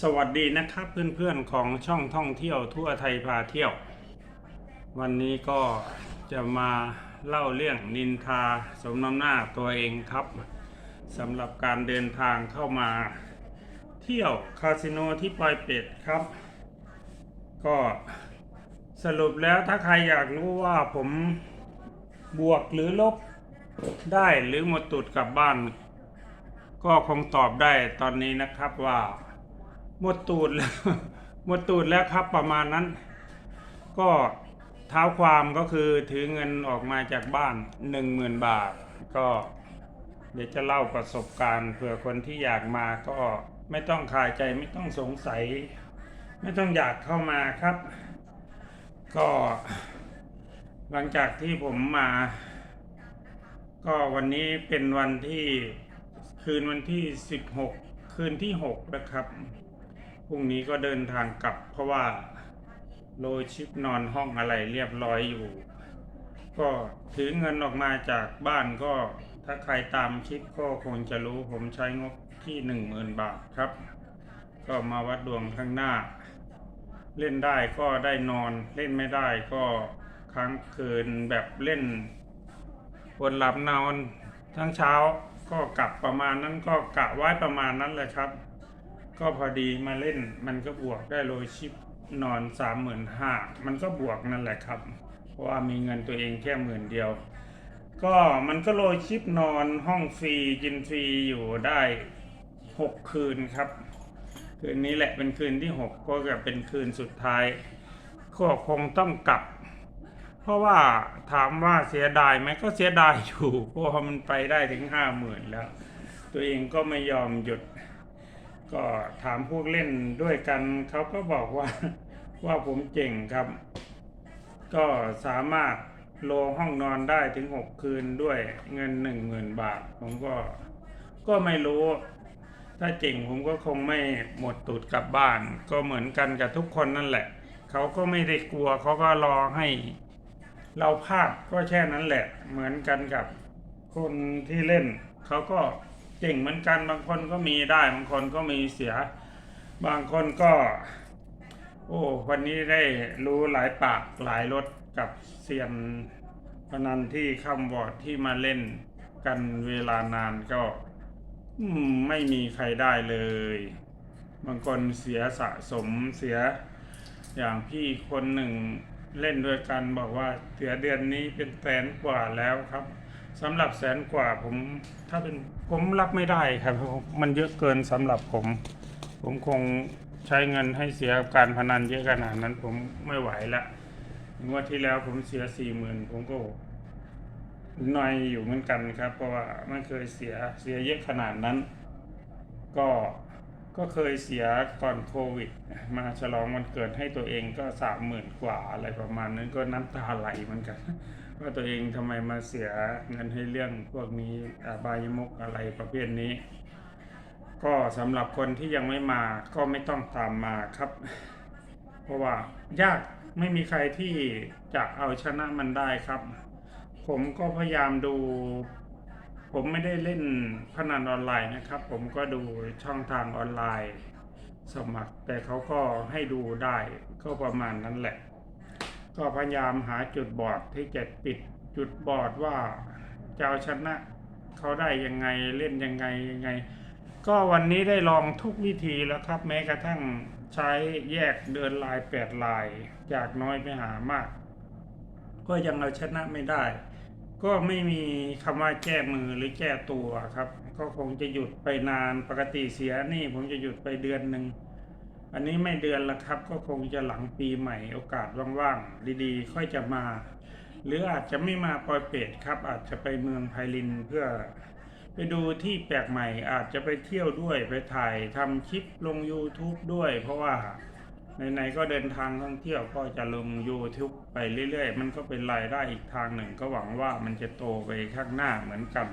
สวัสดีนะครับเพื่อนๆของช่องท่องเที่ยวทั่วไทยพาเที่ยว วันนี้ก็จะมาเล่าเรื่องนินทาสมน้ำหน้าตัวเองครับสำหรับการเดินทางเข้ามา เที่ยวคาสิโนที่ปอยเป็ดครับ ก็สรุปแล้วถ้าใครอยากรู้ว่าผมบวกหรือลบได้หรือหมดตุดกลับบ้าน ก็คงตอบได้ตอนนี้นะครับว่า หมดตูดแล้วหมดตูดแล้วครับประมาณนั้น ก็เท้าความก็คือถือเงินออกมาจากบ้านหนึ่งหมื่นบาท ก็เดี๋ยวจะเล่าประสบการณ์เผื่อคนที่อยากมาก็ไม่ต้องคายใจไม่ต้องสงสัย ไม่ต้องอยากเข้ามาครับ ก็หลังจากที่ผมมา ก็วันนี้เป็นวันที่คืนวันที่สิบหกคืนที่หกนะครับ รุ่งนี้ก็เดินทางกลับ เพราะว่าโลชิปนอนห้องอะไรเรียบร้อยอยู่ ก็ถือเงินออกมาจากบ้านก็ถ้าใครตามคลิปก็คงจะรู้ผมใช้งบที่หนึ่งหมื่นบาทครับ ก็มาวัดดวงข้างหน้า เล่นได้ก็ได้นอนเล่นไม่ได้ก็ค้างคืนแบบเล่นบนหลับนอนทั้งเช้าก็กลับประมาณนั้นก็กะไว้ประมาณนั้นแหละครับ ก็พอดีมาเล่นมันก็บวกได้โลชิปนอนสามหมื่นห้ามันก็บวกนั่นแหละครับ เพราะว่ามีเงินตัวเองแค่หมื่นเดียว ก็มันก็โลชิปนอนห้องฟรีกินฟรีอยู่ได้หกคืนครับ คืนนี้แหละเป็นคืนที่หกก็จะเป็นคืนสุดท้ายก็คงต้องกลับ เพราะว่าถามว่าเสียดายไหมก็เสียดายอยู่เพราะว่ามันไปได้ถึงห้าหมื่นแล้ว ตัวเองก็ไม่ยอมหยุด ก็ถามพวกเล่นด้วยกันเขาก็บอกว่าว่าผมเก่งครับ ก็สามารถโลห้องนอนได้ถึงหกคืนด้วยเงินหนึ่งหมื่นบาท ผมก็ก็ไม่รู้ ถ้าเจ๋งผมก็คงไม่หมดตูดกลับบ้าน ก็เหมือนกันกับทุกคนนั่นแหละ เขาก็ไม่ได้กลัวเขาก็รอให้เราพลาดก็แค่นั้นแหละ เหมือนกันกับคนที่เล่น เขาก็ เก่งเหมือนกันบางคนก็มีได้บางคนก็มีเสีย บางคนก็ โอ้วันนี้ได้รู้หลายปากหลายรสกับเซียนพนันที่คำวอร์ดที่มาเล่นกันเวลานานก็ไม่มีใครได้เลย บางคนเสียสะสมเสียอย่างพี่คนหนึ่งเล่นด้วยกันบอกว่าเสียเดือนนี้เป็นแสนกว่าแล้วครับสำหรับแสนกว่าผมถ้าเป็น ผมรับไม่ได้ครับ มันเยอะเกินสำหรับผม ผมคงใช้เงินให้เสียการพนันเยอะขนาดนั้นผมไม่ไหวละงวดที่แล้วผมเสียสี่หมื่นผมก็น้อยอยู่เหมือนกันครับ เพราะว่าไม่เคยเสียเสียเยอะขนาดนั้น ก็ก็เคยเสียก่อนโควิด มาฉลองวันเกิดให้ตัวเองก็สามหมื่นกว่าอะไรประมาณนั้นก็น้ำตาไหลเหมือนกัน ว่าตัวเองทำไมมาเสียเงินให้เรื่องพวกนี้อบายมุกอะไรประเภทนี้ ก็สำหรับคนที่ยังไม่มาก็ไม่ต้องตามมาครับ เพราะว่ายากไม่มีใครที่จะเอาชนะมันได้ครับ ผมก็พยายามดู ผมไม่ได้เล่นพนันออนไลน์นะครับ ผมก็ดูช่องทางออนไลน์ สมัคร แต่เขาก็ให้ดูได้ก็ประมาณนั้นแหละ ก็พยายามหาจุดบอดที่จะปิดจุดบอดว่าจะเอาชนะเขาได้ยังไงเล่นยังไงยังไง ก็วันนี้ได้ลองทุกวิธีแล้วครับ แม้กระทั่งใช้แยกเดินลายแปดลาย จากน้อยไปหามาก ก็ยังเอาชนะไม่ได้ ก็ไม่มีคำว่าแก้มือหรือแก้ตัวครับ ก็คงจะหยุดไปนานปกติเสียนี่ผมจะหยุดไปเดือนหนึ่ง อันนี้ไม่เดือนละครับก็คงจะหลังปีใหม่โอกาสว่างๆดีๆ ค่อยจะมา หรืออาจจะไม่มาปอยเป็ดครับ อาจจะไปเมืองไพลินเพื่อ ไปดูที่แปลกใหม่อาจจะไปเที่ยวด้วยไปถ่ายทำคลิปลง YouTube ด้วย เพราะว่าไหนๆก็เดินทางท่องเที่ยวก็จะลง YouTube ไปเรื่อยๆ มันก็เป็นรายได้อีกทางหนึ่งก็หวังว่ามันจะโตไปข้างหน้าเหมือนกัน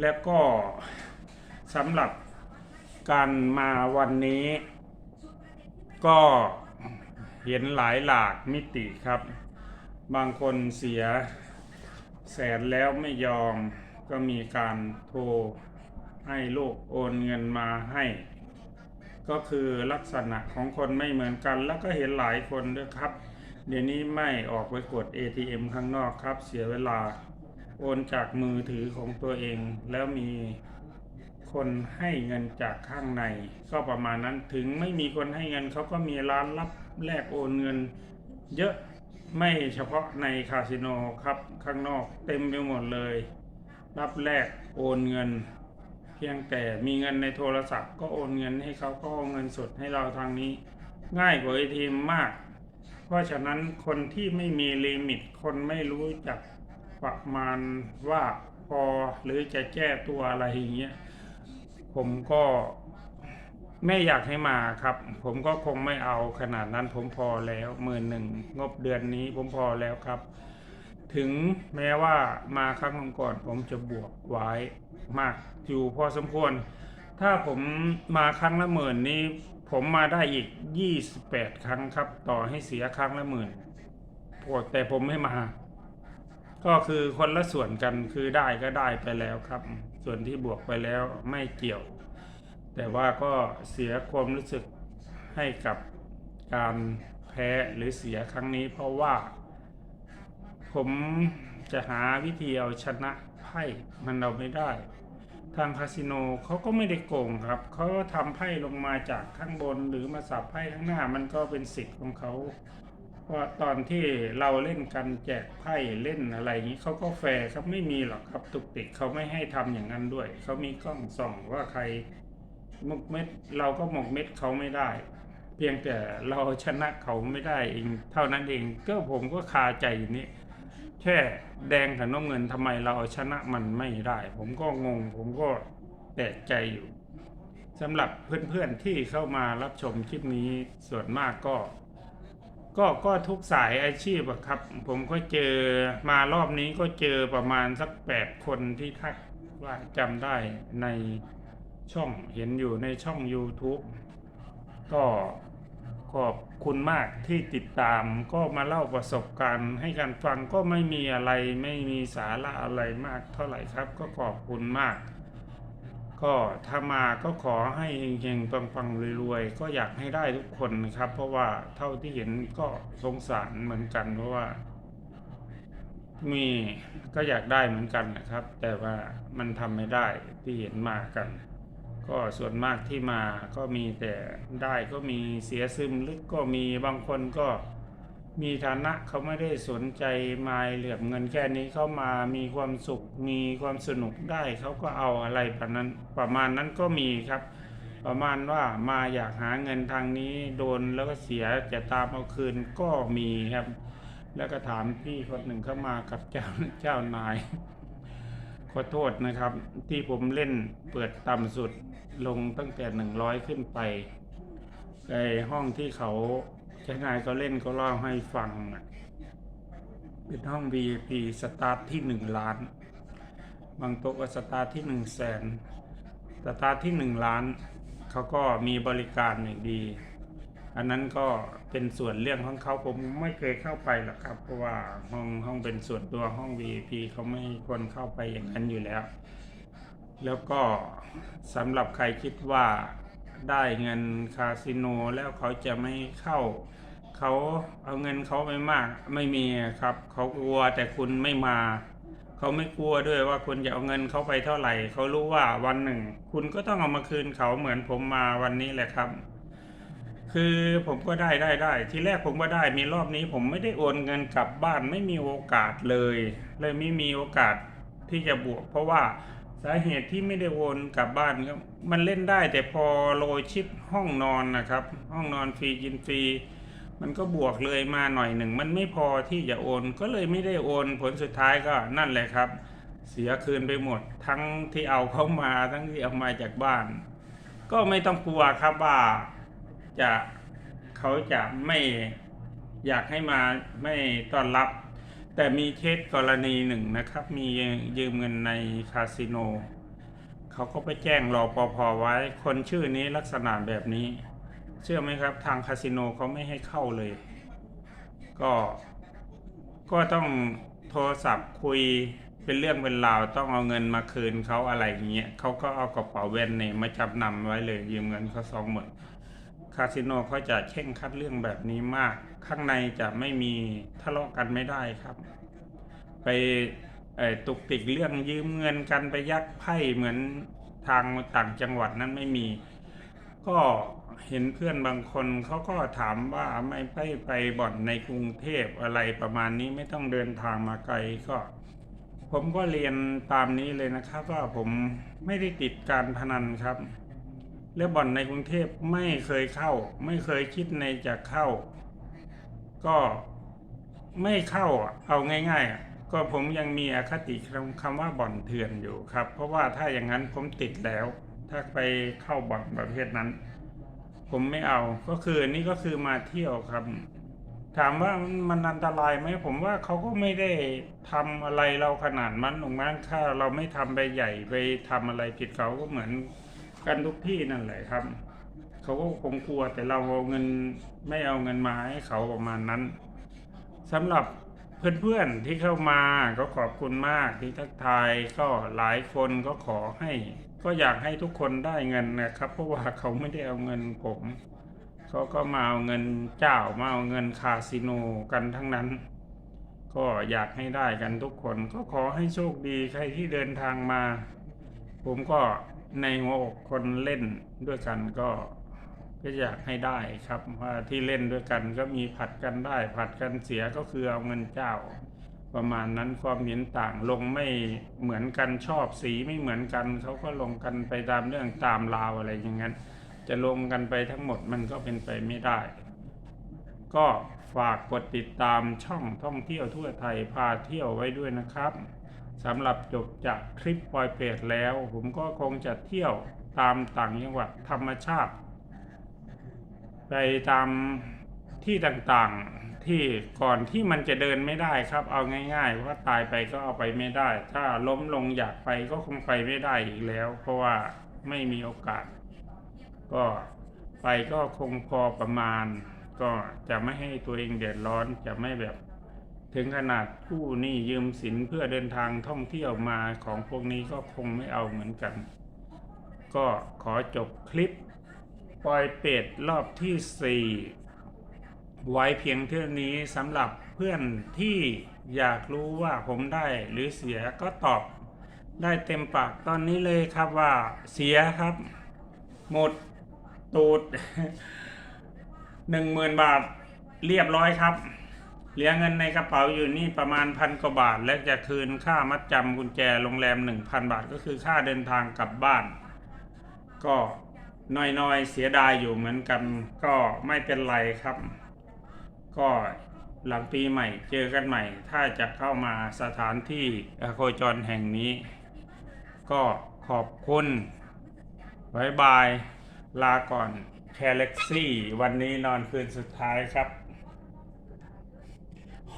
แล้วก็สำหรับการมาวันนี้ ก็เห็นหลายหลากมิติครับ บางคนเสียแสนแล้วไม่ยอมก็มีการโทรให้ลูกโอนเงินมาให้ ก็คือลักษณะของคนไม่เหมือนกัน แล้วก็เห็นหลายคนด้วยครับ เดี๋ยวนี้ไม่ออกไปกด ATM ข้างนอกครับ เสียเวลาโอนจากมือถือของตัวเองแล้วมี คนให้เงินจากข้างใน ก็ประมาณนั้นถึงไม่มีคนให้เงินเขาก็มีร้านรับแลกโอนเงิน เยอะไม่เฉพาะในคาสิโนครับข้างนอกเต็มไปหมดเลย รับแลกโอนเงิน เพียงแต่มีเงินในโทรศัพท์ ก็โอนเงินให้เขาก็เอาเงินสดให้เราทางนี้ ง่ายกว่า ATM มาก เพราะฉะนั้นคนที่ไม่มีลิมิตคนไม่รู้จักประมาณว่าพอหรือจะแก้ตัวอะไรอย่างเงี้ย ผมก็ไม่อยากให้มาครับ ผมก็คงไม่เอาขนาดนั้นผมพอแล้วหมื่นหนึ่งงบเดือนนี้ผมพอแล้วครับ ถึงแม้ว่ามาครั้งก่อนผมจะบวกไว้มากอยู่พอสมควร ถ้าผมมาครั้งละหมื่นนี้ ผมมาได้อีก 28 ครั้งครับ ต่อให้เสียครั้งละหมื่นปรดแต่ผมไม่มา ก็คือคนละส่วนกันคือได้ก็ได้ไปแล้วครับ ส่วนที่บวกไปแล้วไม่เกี่ยว แต่ว่าก็เสียความรู้สึกให้กับการแพ้หรือเสียครั้งนี้ เพราะว่า ผมจะหาวิธีเอาชนะไพ่มันเราไม่ได้ ทางคาสิโนเขาก็ไม่ได้โกงครับเขาก็ทำไพ่ลงมาจากข้างบนหรือมาสับไพ่ข้างหน้ามันก็เป็นสิทธิ์ของเขา เพราะตอนที่เราเล่นกันแจกไพ่เล่นอะไรอย่างนี้เขาก็แฟร์ครับไม่มีหรอกครับตุกติกเขาไม่ให้ทำอย่างนั้นด้วยเขามีกล้องส่องว่าใครหมกเม็ด เราก็หมกเม็ดเขาไม่ได้ เพียงแต่เราชนะเขาไม่ได้เองเท่านั้นเองก็ผมก็คาใจอยู่นี่แค่แดงกับน้ำเงินทำไมเราเอาชนะมันไม่ได้ ผมก็งง ผมก็แปลกใจอยู่สำหรับเพื่อนๆที่เข้ามารับชมคลิปนี้ส่วนมากก็ ก็ก็ทุกสายอาชีพอะครับ ผมก็เจอมารอบนี้ก็เจอประมาณสักแปดคนที่ทักว่าจำได้ในช่องเห็นอยู่ในช่อง YouTube ก็ขอบคุณมากที่ติดตามก็มาเล่าประสบการณ์ให้กันฟังก็ไม่มีอะไรไม่มีสาระอะไรมากเท่าไหร่ครับ ก็ขอบคุณมาก ก็ถ้ามาก็ขอให้เฮงๆปังๆรวยๆก็อยากให้ได้ทุกคนนะครับ เพราะว่าเท่าที่เห็นก็สงสารเหมือนกัน เพราะว่า มีก็อยากได้เหมือนกันนะครับ แต่ว่ามันทำไม่ได้ที่เห็นมากัน ก็ส่วนมากที่มาก็มีแต่ได้ก็มีเสียซึมลึกก็มีบางคนก็ มีฐานะเขาไม่ได้สนใจมายเหลือบเงินแค่นี้เขามามีความสุข มีความสนุกได้เขาก็เอาอะไรแบบนั้นประมาณนั้นก็มีครับ ประมาณว่ามาอยากหาเงินทางนี้โดนแล้วก็เสียจะตามเอาคืนก็มีครับ แล้วก็ถามพี่คนหนึ่งเข้ามากับเจ้าเจ้านายขอโทษนะครับ ที่ผมเล่นเปิดต่ำสุดลงตั้งแต่หนึ่งร้อยขึ้นไปไอห้องที่เขา เจ้านายเขาเล่นเขาเล่าให้ฟัง เป็นห้อง VIP สตาร์ทที่หนึ่งล้าน บางโต๊ะก็สตาร์ทที่หนึ่งแสนสตาร์ทที่หนึ่งล้าน เขาก็มีบริการอย่างดี อันนั้นก็เป็นส่วนเรื่องของเขาผมไม่เคยเข้าไปหรอกครับ เพราะว่าห้องห้องเป็นส่วนตัวห้อง VIP เขาไม่ให้คนเข้าไปอย่างนั้นอยู่แล้ว แล้วก็สำหรับใครคิดว่า ได้เงินคาสิโนแล้วเขาจะไม่เข้า เขาเอาเงินเขาไปมากไม่มีครับ เขากลัวแต่คุณไม่มา เขาไม่กลัวด้วยว่าคุณจะเอาเงินเขาไปเท่าไหร่ เขารู้ว่าวันหนึ่ง คุณก็ต้องเอามาคืนเขาเหมือนผมมาวันนี้แหละครับ คือผมก็ได้ได้ได้ ทีแรกผมก็ได้มีรอบนี้ผมไม่ได้โอนเงินกลับบ้านไม่มีโอกาสเลย เลยไม่มีโอกาสที่จะบวก เพราะว่า สาเหตุที่ไม่ได้โอนกลับบ้านก็มันเล่นได้แต่พอโรยชิปห้องนอนนะครับ ห้องนอนฟรีกินฟรีมันก็บวกเลยมาหน่อยหนึ่ง มันไม่พอที่จะโอน ก็เลยไม่ได้โอนผลสุดท้ายก็นั่นแหละครับ เสียคืนไปหมด ทั้งที่เอาเข้ามาทั้งที่เอามาจากบ้าน ก็ไม่ต้องกลัวครับว่าจะเขาจะไม่อยากให้มาไม่ต้อนรับ แต่มีเคสกรณีหนึ่งนะครับ มียืมเงินในคาสิโนเขาก็ไปแจ้งรอปภไว้ คนชื่อนี้ลักษณะแบบนี้ เชื่อไหมครับทางคาสิโนเขาไม่ให้เข้าเลย ก็ ก็ต้องโทรศัพท์คุยเป็นเรื่องเป็นราวต้องเอาเงินมาคืนเขาอะไรอย่างเงี้ยเขาก็เอากระเป๋าแบรนด์เนมมาจำนำไว้เลย ยืมเงินเขาสองหมื่น คาสิโนเขาจะเข่งคัดเรื่องแบบนี้มาก ข้างในจะไม่มีทะเลาะกันไม่ได้ครับ ไปตุกติกเรื่องยืมเงินกันไปยักไพ่เหมือนทางต่างจังหวัดนั้นไม่มี ก็เห็นเพื่อนบางคนเขาก็ถามว่าไม่ไปไปบ่อนในกรุงเทพอะไรประมาณนี้ไม่ต้องเดินทางมาไกลก็ ผมก็เรียนตามนี้เลยนะครับว่าผมไม่ได้ติดการพนันครับ และบ่อนในกรุงเทพไม่เคยเข้า ไม่เคยคิดในจะเข้า ก็ไม่เข้าเอาง่ายๆ ก็ผมยังมีอคติคำว่าบ่อนเถื่อนอยู่ครับ เพราะว่าถ้าอย่างนั้นผมติดแล้ว ถ้าไปเข้าบ่อนประเภทนั้น ผมไม่เอาก็คืออันนี่ก็คือมาเที่ยวครับ ถามว่ามันอันตรายไหมผมว่าเขาก็ไม่ได้ทำอะไรเราขนาดมันหรอกมั้งถ้าเราไม่ทำไปใหญ่ไปทำอะไรผิดเขาก็เหมือน กันทุกที่นั่นแหละครับเขาก็คงกลัวแต่เราเอาเงินไม่เอาเงินมาให้เขาประมาณนั้นสำหรับเพื่อนๆที่เข้ามาก็ขอบคุณมากที่ทักทายก็หลายคนก็ขอให้ ก็อยากให้ทุกคนได้เงินนะครับ เพราะว่าเขาไม่ได้เอาเงินผมเขาก็มาเอาเงินเจ้ามาเอาเงินคาสิโนกันทั้งนั้น ก็อยากให้ได้กันทุกคนก็ขอให้โชคดีใครที่เดินทางมา ผมก็ ในหัวอกคนเล่นด้วยกันก็ก็อยากให้ได้ครับว่าที่เล่นด้วยกันก็มีผัดกันได้ ผัดกันเสียก็คือเอาเงินเจ้า ประมาณนั้นความเห็นต่างลงไม่เหมือนกันชอบสีไม่เหมือนกันเขาก็ลงกันไปตามเรื่องตามราวอะไรอย่างนั้น จะลงกันไปทั้งหมดมันก็เป็นไปไม่ได้ ก็ฝากกดติดตามช่องท่องเที่ยวทั่วไทยพาเที่ยวไว้ด้วยนะครับ สำหรับจบจากคลิปปอยเปรตแล้ว ผมก็คงจะเที่ยวตามต่างจังหวัดธรรมชาติ ไปตามที่ต่างๆที่ก่อนที่มันจะเดินไม่ได้ครับ เอาง่ายๆว่าตายไปก็เอาไปไม่ได้ ถ้าล้มลงอยากไปก็คงไปไม่ได้อีกแล้ว เพราะว่าไม่มีโอกาส ก็ไปก็คงพอประมาณ ก็จะไม่ให้ตัวเองเดือดร้อนจะไม่แบบ ถึงขนาดผู้หนี้ยืมสินเพื่อเดินทางท่องเที่ยวมาของพวกนี้ก็คงไม่เอาเหมือนกัน ก็ขอจบคลิป ปล่อยเป็ดรอบที่ 4 ไว้เพียงเท่านี้สำหรับเพื่อนที่อยากรู้ว่าผมได้หรือเสียก็ตอบ ได้เต็มปากตอนนี้เลยครับว่าเสียครับ หมดตูดหนึ่งหมื่นบาทเรียบร้อยครับ เหลือเงินในกระเป๋าอยู่นี่ประมาณพันกว่าบาท และจะคืนค่ามัดจำกุญแจโรงแรมหนึ่งพันบาทก็คือค่าเดินทางกลับบ้าน ก็น้อยๆเสียดายอยู่เหมือนกัน ก็ไม่เป็นไรครับ ก็หลังปีใหม่เจอกันใหม่ ถ้าจะเข้ามาสถานที่โคจรแห่งนี้ ก็ขอบคุณบายบาย ลาก่อนแคลเล็กซี่ วันนี้นอนคืนสุดท้ายครับ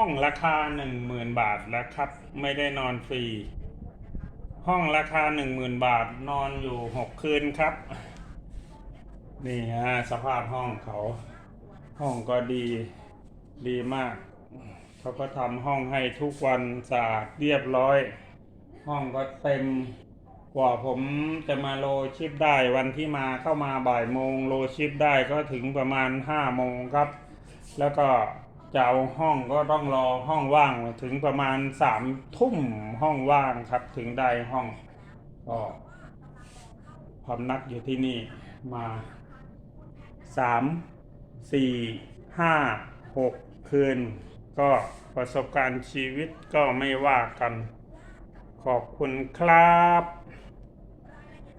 ห้องราคา10,000บาทแล้วครับ ไม่ได้นอนฟรี ห้องราคา10,000บาทนอนอยู่6คืนครับ นี่ฮะสภาพห้องเขา ห้องก็ดีดีมาก เขาก็ทำห้องให้ทุกวันสะอาดเรียบร้อย ห้องก็เต็มกว่าผมจะมาโลชิปได้วันที่มาเข้ามาบ่ายโมงโลชิปได้ก็ถึงประมาณห้าโมงครับ แล้วก็ จะเอาห้องก็ต้องรอห้องว่างถึงประมาณสามทุ่มห้องว่างครับ ถึงได้ห้องก็พำนักอยู่ที่นี่มาสามสี่ห้าหกคืน ก็ประสบการณ์ชีวิตก็ไม่ว่ากัน ขอบคุณครับ